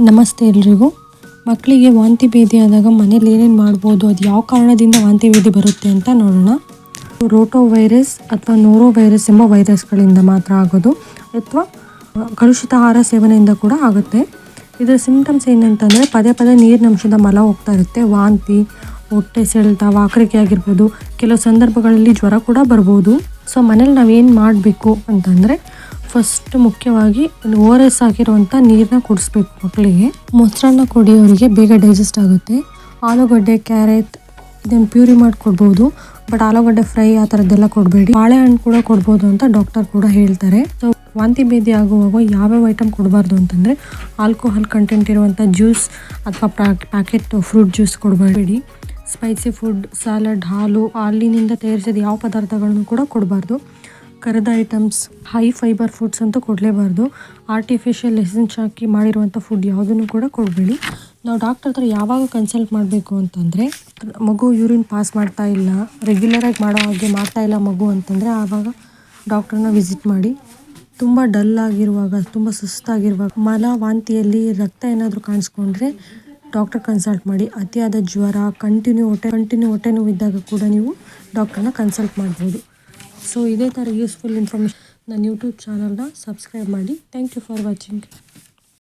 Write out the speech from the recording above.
ನಮಸ್ತೆ ಎಲ್ರಿಗೂ. ಮಕ್ಕಳಿಗೆ ವಾಂತಿ ಭೇದಿ ಆದಾಗ ಮನೇಲಿ ಏನೇನು ಮಾಡ್ಬೋದು, ಅದು ಯಾವ ಕಾರಣದಿಂದ ವಾಂತಿ ಭೇದಿ ಬರುತ್ತೆ ಅಂತ ನೋಡೋಣ. ರೋಟೋ ವೈರಸ್ ಅಥವಾ ನೋರೋ ವೈರಸ್ ಎಂಬ ವೈರಸ್ಗಳಿಂದ ಮಾತ್ರ ಆಗೋದು, ಅಥವಾ ಕಲುಷಿತ ಆಹಾರ ಸೇವನೆಯಿಂದ ಕೂಡ ಆಗುತ್ತೆ. ಇದರ ಸಿಂಪ್ಟಮ್ಸ್ ಏನಂತಂದರೆ ಪದೇ ಪದೇ ನೀರಿನ ಅಂಶದ ಮಲ ಹೋಗ್ತಾ ಇರುತ್ತೆ, ವಾಂತಿ, ಹೊಟ್ಟೆ ಸೆಳೆತ, ವಾಕರಿಕೆ ಆಗಿರ್ಬೋದು, ಕೆಲವು ಸಂದರ್ಭಗಳಲ್ಲಿ ಜ್ವರ ಕೂಡ ಬರ್ಬೋದು. ಸೊ ಮನೇಲಿ ನಾವೇನು ಮಾಡಬೇಕು ಅಂತಂದರೆ ಫಸ್ಟ್ ಮುಖ್ಯವಾಗಿ ಓ ಆರ್ ಎಸ್ ಆಗಿರುವಂಥ ನೀರನ್ನ ಕುಡಿಸ್ಬೇಕು ಮಕ್ಕಳಿಗೆ. ಮೊಸರನ್ನ ಕುಡಿಯೋರಿಗೆ ಬೇಗ ಡೈಜೆಸ್ಟ್ ಆಗುತ್ತೆ. ಆಲೂಗಡ್ಡೆ, ಕ್ಯಾರೆಟ್, ಇದನ್ನು ಪ್ಯೂರಿ ಮಾಡಿ ಕೊಡ್ಬೋದು. ಬಟ್ ಆಲೂಗಡ್ಡೆ ಫ್ರೈ ಆ ಥರದ್ದೆಲ್ಲ ಕೊಡಬೇಡಿ. ಬಾಳೆಹಣ್ಣು ಕೂಡ ಕೊಡ್ಬೋದು ಅಂತ ಡಾಕ್ಟರ್ ಕೂಡ ಹೇಳ್ತಾರೆ. ಸೊ ವಾಂತಿ ಭೇದಿ ಆಗುವಾಗ ಯಾವ್ಯಾವ ಐಟಮ್ ಕೊಡಬಾರ್ದು ಅಂತಂದರೆ ಆಲ್ಕೋಹಾಲ್ ಕಂಟೆಂಟ್ ಇರುವಂಥ ಜ್ಯೂಸ್ ಅಥವಾ ಪ್ಯಾಕೆಟ್ ಫ್ರೂಟ್ ಜ್ಯೂಸ್ ಕೊಡಬೇಡಿ. ಸ್ಪೈಸಿ ಫುಡ್ ಸ್ಯಾಲಡ್ ಹಾಲು ಹಾಲಿನಿಂದ ತಯಾರಿಸಿದ ಯಾವ ಪದಾರ್ಥಗಳನ್ನು ಕೂಡ ಕೊಡಬಾರ್ದು. ಕರೆದ ಐಟಮ್ಸ್ ಹೈ ಫೈಬರ್ ಫುಡ್ಸ್ ಅಂತೂ ಕೊಡಲೇಬಾರ್ದು. ಆರ್ಟಿಫಿಷಿಯಲ್ ಎಸೆನ್ಸ್ ಹಾಕಿ ಮಾಡಿರುವಂಥ ಫುಡ್ ಯಾವುದನ್ನು ಕೂಡ ಕೊಡಬೇಡಿ. ನಾವು ಡಾಕ್ಟರ್ ಹತ್ರ ಯಾವಾಗ ಕನ್ಸಲ್ಟ್ ಮಾಡಬೇಕು ಅಂತಂದರೆ, ಮಗು ಯೂರಿನ್ ಪಾಸ್ ಮಾಡ್ತಾ ಇಲ್ಲ ರೆಗ್ಯುಲರಾಗಿ ಮಾಡೋ ಹಾಗೆ ಮಾಡ್ತಾ ಇಲ್ಲ ಮಗು ಅಂತಂದರೆ ಆವಾಗ ಡಾಕ್ಟ್ರನ್ನ ವಿಸಿಟ್ ಮಾಡಿ. ತುಂಬ ಡಲ್ ಆಗಿರುವಾಗ, ತುಂಬ ಸುಸ್ತಾಗಿರುವಾಗ ಮಲ ವಾಂತಿಯಲ್ಲಿ ರಕ್ತ ಏನಾದರೂ ಕಾಣಿಸ್ಕೊಂಡ್ರೆ ಡಾಕ್ಟರ್ ಕನ್ಸಲ್ಟ್ ಮಾಡಿ. ಅತಿಯಾದ ಜ್ವರ ಕಂಟಿನ್ಯೂ ಹೊಟ್ಟೆ ಕಂಟಿನ್ಯೂ ಹೊಟ್ಟೆ ನೋವು ಇದ್ದಾಗ ಕೂಡ ನೀವು ಡಾಕ್ಟ್ರನ್ನ ಕನ್ಸಲ್ಟ್ ಮಾಡ್ಬೋದು. ಸೊ ಇದೇ ಥರ ಯೂಸ್ಫುಲ್ ಇನ್ಫಾರ್ಮೇಷನ್ ನನ್ನ ಯೂಟ್ಯೂಬ್ ಚಾನಲ್ನ ಸಬ್ಸ್ಕ್ರೈಬ್ ಮಾಡಿ. Thank you for watching